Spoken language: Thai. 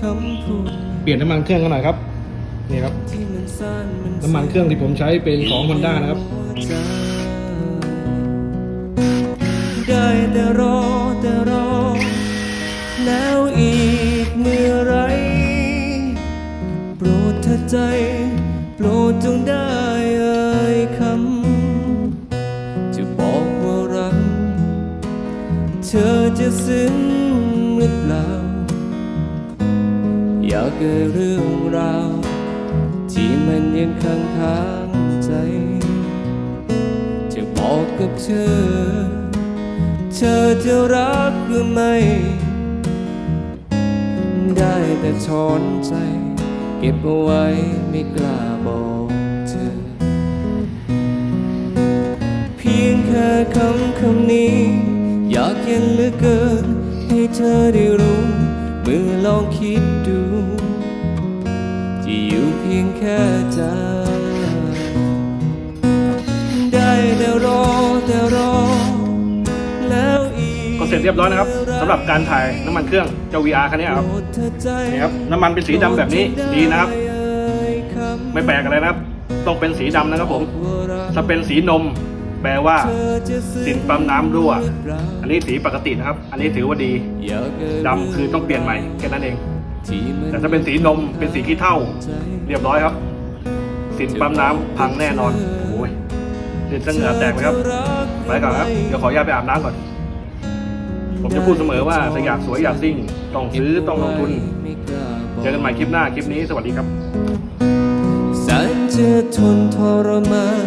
คำพูดเปลี่ยนน้ำมันเครื่องกันหน่อยครับนี่ครับที่มันซ่านมันน้ำมันเครื่องที่ผมใช้เป็นของ Honda นะครับ ได้แต่รอแต่รอ แล้วอีกเมื่อไหรโปรดเธอใจ โปรดจงได้เอ่ยคำ จะบอกว่ารัก เธอจะซึ้งหรือเปล่า อยากเกิดเรื่องราว ที่มันยังค้างค้างใจ จะบอกกับเธอ เธอจะรักหรือไม่ ได้แต่ถอนใจ เก็บเอาไว้ไม่กล้าบอกเธอ เพียงแค่คำคำนี้ อยากเย็นเหลือเกิน ให้เธอได้รู้ เมื่อลองคิดดูที่อยู่เพียงแค่ใจ ได้แต่รอแต่รอ แล้วอีกก็เสร็จเรียบร้อยนะครับสำหรับการถ่ายน้ำมันเครื่องเจ้า VR คันนี้ครับนี่ครับน้ำมันเป็นสีดำแบบนี้ดีนะครับ ไม่แปลกอะไรนะครับ ต้องเป็นสีดำนะครับผม ถ้าเป็นสีนม แปลว่าสินปั๊มน้ำรั่ว อันนี้สีปกตินะครับ อันนี้ถือว่าดีดำคือต้องเปลี่ยนใหม่แค่นั้นเอง แต่ถ้าเป็นสีนมเป็นสีขี้เท่า เรียบร้อยครับ สินปั๊มน้ำพังแน่นอนโอ้ยเดือดเหงื่อแตกไหมครับไปก่อนครับเดี๋ยวขออนุญาตไปอาบน้ำก่อนผมจะพูดเสมอว่าถ้าอยากสวยอยากซิ่งต้องซื้อต้องลงทุน เจอกันใหม่คลิปหน้าคลิปนี้สวัสดีครับแสนจะทนทรมาน